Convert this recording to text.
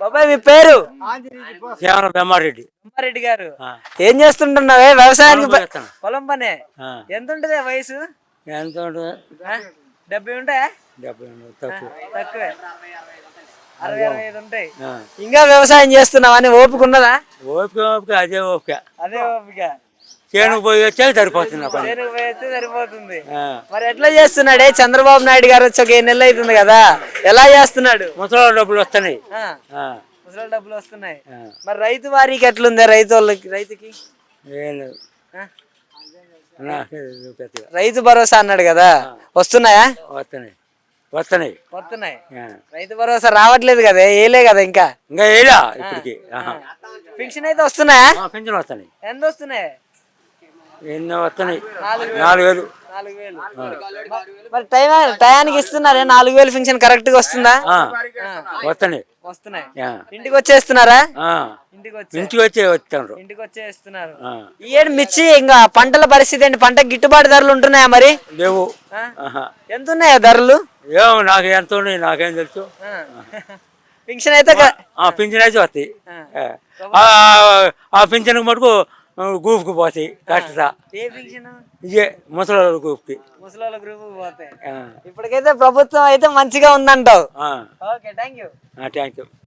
బాబాయ్ మీ పేరు? కేవలం బెమ్మారెడ్డి రెడ్డి గారు. ఏం చేస్తుంటున్నావే? వ్యవసాయానికి పొలం పనే. ఎంత ఉంటుంది వయసు? ఎంత ఉంటుంది? డెబ్బై ఉంటాయా? డెబ్బై తక్కువ. తక్కువే. అరవై అరవై ఐదు ఉంటాయి. ఇంకా వ్యవసాయం చేస్తున్నావా? అని ఓపిక ఉన్నదా? ఓపిక ఓపిక అదే ఓపిక. అదే ఓపిక. చేనుకు పోయి వచ్చాక సరిపోతుంది సరిపోతుంది. మరి ఎట్లా చేస్తున్నాడే? చంద్రబాబు నాయుడు గారు వచ్చి ఒక ఏడు నెలలు అవుతుంది కదా. ఎలా చేస్తున్నాడు? ముసలి డబ్బులు వస్తున్నాయి. ఆ, ఆ. ముసలి డబ్బులు వస్తున్నాయి. ఆ. మరి రైతు వారికి ఎట్లుంది? రైతు వాళ్ళకి రైతుకి? ఏం లేదు. ఆ? నాకు పెద్దగా. రైతు భరోసా అన్నాడు కదా. వస్తున్నాయా? వస్తున్నాయి. వస్తున్నాయి. వస్తున్నాయి. ఆ. రైతు భరోసా రావట్లేదు కదా ఏలే కదా ఇంకా. ఇంకా ఏడా ఇప్పటికి? ఆహా. పింఛన్ అయితే వస్తున్నాయా? ఆ, పింఛన్ వస్తున్నాయి. ఎంత వస్తున్నాయి? ఎన్నో వస్తున్నాయి నాలుగు వేలు. మరి టైం టయానికి ఇస్తున్నారే? నాలుగు వేలు పింఛన్ కరెక్ట్గా వస్తుందా వస్తున్నాయి. వస్తున్నాయి. ఇంటికి వచ్చేస్తున్నారా. ఇంటికి వచ్చే వచ్చారు ఇంటికి వచ్చేస్తున్నారు ఏడు మిర్చి ఇంకా పంటల పరిస్థితి ఏంటి? పంట గిట్టుబాటు ధరలు ఉంటున్నాయా మరి? లేవు. ఎంత ఉన్నాయా ధరలు? ఏమో నాకు ఎంత ఉన్నాయి నాకేం తెలుసు. పింఛన్ అయితే పింఛన్ అయితే వస్తాయి. ఆ. పింఛన్కి మటుకు గూపుకు పోతాయి పింఛన్? ఇదే ముసలి గూపుకి. ముసలి గ్రూప్ పోతాయి. ఇప్పటికైతే ప్రభుత్వం అయితే మంచిగా ఉందంటావు. Okay thank you thank you